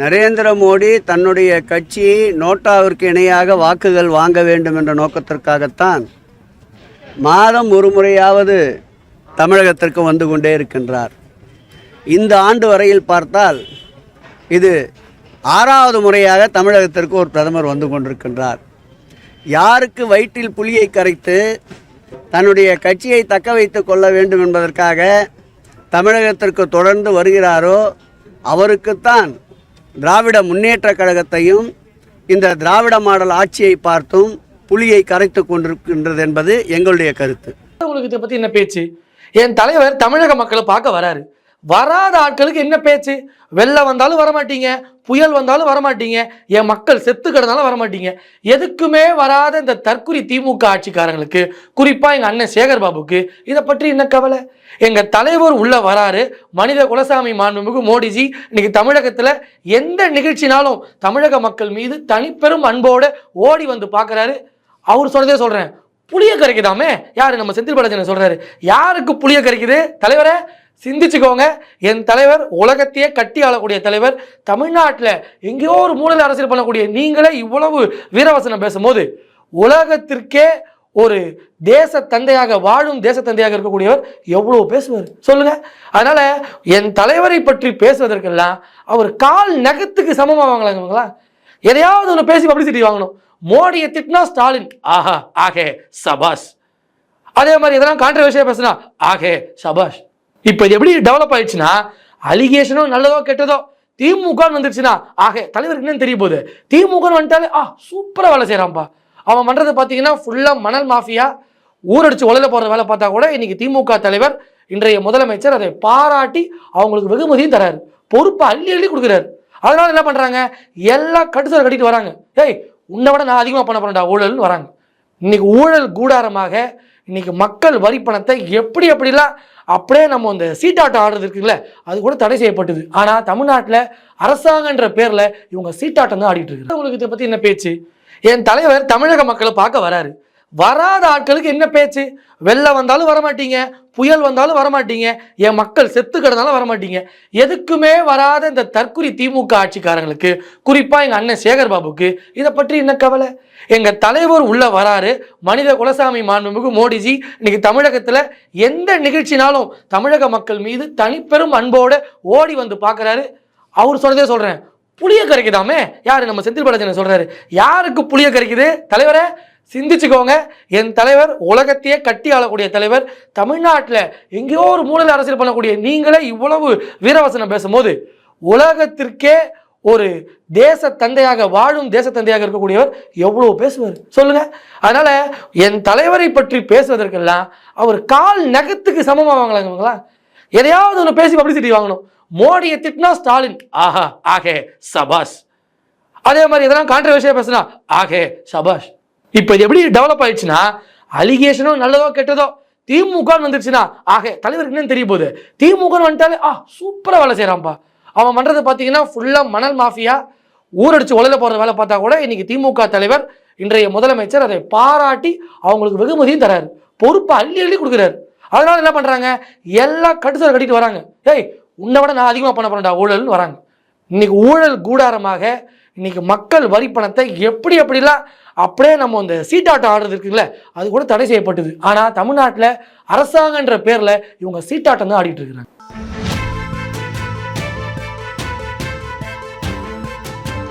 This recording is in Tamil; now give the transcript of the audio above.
நரேந்திர மோடி தன்னுடைய கட்சி நோட்டாவிற்கு இணையாக வாக்குகள் வாங்க வேண்டும் என்ற நோக்கத்திற்காகத்தான் மாதம் ஒரு முறையாவது தமிழகத்திற்கு வந்து கொண்டே இருக்கின்றார். இந்த ஆண்டு வரையில் பார்த்தால் இது ஆறாவது முறையாக தமிழகத்திற்கு ஒரு பிரதமர் வந்து கொண்டிருக்கின்றார். யாருக்கு வயிற்றில் புலியை கரைத்து தன்னுடைய கட்சியை தக்க வைத்து கொள்ள வேண்டும் என்பதற்காக தமிழகத்திற்கு தொடர்ந்து வருகிறாரோ அவருக்குத்தான் திராவிட முன்னேற்றக் கழகத்தையும் இந்த திராவிட மாடல் ஆட்சியை பார்த்தும் புலியை கரைத்து கொண்டிருக்கின்றது என்பது எங்களுடைய கருத்து. உங்களுக்கு இதை பற்றி என்ன பேச்சு? என் தலைவர் தமிழக மக்களை பார்க்க வராரு. வராத ஆட்களுக்கு என்ன பேச்சு? வெள்ளம் வந்தாலும் வரமாட்டீங்க புயல் வந்தாலும் வரமாட்டீங்க என் மக்கள் செத்து கிடந்தாலும் வரமாட்டீங்க. எதுக்குமே வராத இந்த தற்குறி திமுக ஆட்சிக்காரங்களுக்கு குறிப்பாக எங்கள் அண்ணன் சேகர் பாபுக்கு இதை பற்றி என்ன கவலை? எங்கள் தலைவர் உள்ளே வராரு மனித குலசாமி மாண்புமிகு மோடிஜி. இன்னைக்கு தமிழகத்தில் எந்த நிகழ்ச்சினாலும் தமிழக மக்கள் மீது தனிப்பெரும் அன்போடு ஓடி வந்து பார்க்குறாரு. அவர் சொன்னதே சொல்கிறேன் புளிய கரைக்குதாமே? யாரு நம்ம செந்தில் பாலாஜி சொல்கிறாரு யாருக்கு புளிய கரைக்குது? தலைவரை சிந்திச்சுக்கோங்க. என் தலைவர் உலகத்தையே கட்டி ஆளக்கூடிய தலைவர் தமிழ்நாட்டில் எங்கேயோ ஒரு மூலையில் அரசியல் பண்ணக்கூடிய நீங்களே இவ்வளவு வீரவசனம் பேசும்போது உலகத்திற்கே ஒரு தேச தந்தையாக வாழும் தேச தந்தையாக இருக்கக்கூடியவர் எவ்வளவு பேசுவார்? சொல்லுங்க. அதனால என் தலைவரை பற்றி பேசுவதற்கெல்லாம் அவர் கால் நகத்துக்கு சமமாவாங்களாங்களா எதையாவது ஒன்று பேசி பப்ளிசிட்டி வாங்கணும். மோடியை திட்டினா ஸ்டாலின். ஆஹா ஆகே சபாஷ். அதே மாதிரி எதனா கான்ட்ரவர்ஷியா பேசினா ஆகே சபாஷ். இப்போ இது எப்படி டெவலப் ஆயிடுச்சுன்னா அலிகேஷனோ நல்லதோ கெட்டதோ திமுக வந்துருச்சுன்னா ஆக தலைவருக்கு என்னன்னு தெரிய போகுது. திமுக வந்துட்டாலே ஆ சூப்பராக வேலை செய்கிறான்ப்பா அவன் பண்ணுறது பார்த்தீங்கன்னா ஃபுல்லாக மணல் மாஃபியா ஊரடிச்சு உலக போகிற வேலை பார்த்தா கூட இன்னைக்கு திமுக தலைவர் இன்றைய முதலமைச்சர் அதை பாராட்டி அவங்களுக்கு வெகுமதியும் தராரு. பொறுப்பை அள்ளி அள்ளி கொடுக்குறாரு. அதனால என்ன பண்ணுறாங்க எல்லா கட்டுசரை கட்டிட்டு வராங்க. ஏய் உன்னை விட நான் அதிகமாக பண்ண போறேன்டா ஊழல்னு வராங்க. இன்னைக்கு ஊழல் கூடாரமாக இன்றைக்கி மக்கள் வரி பணத்தை எப்படி எப்படிலாம் அப்படியே நம்ம அந்த சீட்டாட்டம் ஆடுறது இருக்குங்களே அது கூட தடை செய்யப்பட்டது. ஆனால் தமிழ்நாட்டில் அரசாங்கன்ற பேரில் இவங்க சீட்டாட்டம் தான் ஆடிட்டு இருக்கு உங்களுக்கு இதை பற்றி என்ன பேச்சு? என் தலைவர் தமிழக மக்களை பார்க்க வராரு. வராத ஆட்களுக்கு என்ன பேச்சு? வெள்ளம் வந்தாலும் வரமாட்டீங்க புயல் வந்தாலும் வரமாட்டீங்க என் மக்கள் செத்து கிடந்தாலும் வரமாட்டீங்க. எதுக்குமே வராத இந்த தற்குறி திமுக ஆட்சிக்காரங்களுக்கு குறிப்பாக எங்கள் அண்ணன் சேகர் பாபுக்கு இதை பற்றி என்ன கவலை? எங்கள் தலைவர் உள்ளே வராரு மனித குலசாமி மாண்புமிகு மோடிஜி. இன்னைக்கு தமிழகத்தில் எந்த நிகழ்ச்சினாலும் தமிழக மக்கள் மீது தனிப்பெரும் அன்போடு ஓடி வந்து பார்க்குறாரு. அவர் சொன்னதே சொல்கிறேன் புளிய கரைக்குதாமே? யாரு நம்ம செந்தில் பாலாஜி சொல்றாரு. யாருக்கு புளிய கரைக்குது? தலைவரே சிந்திச்சுக்கோங்க. என் தலைவர் உலகத்தையே கட்டி ஆளக்கூடிய தலைவர் தமிழ்நாட்டில் எங்கேயோ ஒரு மூலையில் அரசியல் பண்ணக்கூடிய நீங்களே இவ்வளவு வீரவசனம் பேசும்போது உலகத்திற்கே ஒரு தேச தந்தையாக வாழும் தேச தந்தையாக இருக்கக்கூடியவர் எவ்வளவு பேசுவார்? சொல்லுங்க. அதனால என் தலைவரை பற்றி பேசுவதற்கெல்லாம் அவர் கால் நகத்துக்கு சமமாவாங்களாங்களா எதையாவது ஒன்று பேசி பப்ளிசிட்டி வாங்கணும். மோடியை திட்டினா ஸ்டாலின் ஆஹா ஆகே சபாஷ். அதே மாதிரி எதனா கான்ட்ரவர்ஷியாக பேசுனா ஆகே சபாஷ். இப்போ இது எப்படி டெவலப் ஆயிடுச்சுன்னா அலிகேஷனோ நல்லதோ கெட்டதோ திமுக வந்துருச்சுன்னா ஆக தலைவருக்கு என்னன்னு தெரிய போகுது. திமுக வந்துட்டாலே ஆ சூப்பராக வேலை செய்கிறான்ப்பா அவன் பண்ணுறது பார்த்தீங்கன்னா ஃபுல்லாக மணல் மாஃபியா ஊரடிச்சு உலக போகிற வேலை பார்த்தா கூட இன்னைக்கு திமுக தலைவர் இன்றைய முதலமைச்சர் அதை பாராட்டி அவங்களுக்கு வெகுமதியும் தராரு. பொறுப்பை அள்ளி அள்ளி கொடுக்குறாரு. அதனால என்ன பண்ணுறாங்க எல்லா கட்டுசரை கட்டிட்டு வராங்க. ஏய் உன்னை விட நான் அதிகமாக பண்ண போறேன்டா ஊழல்னு வராங்க. இன்னைக்கு ஊழல் கூடாரமாக இன்றைக்கி மக்கள் வரி பணத்தை எப்படி எப்படிலாம் அப்படியே நம்ம இந்த சீட்டாட்டம் ஆடுறது இருக்குங்களே அது கூட தடை செய்யப்பட்டது. ஆனால் தமிழ்நாட்டில் அரசாங்கன்ற பேரில் இவங்க சீட்டாட்டம் தான் ஆடிட்டு இருக்கிறாங்க.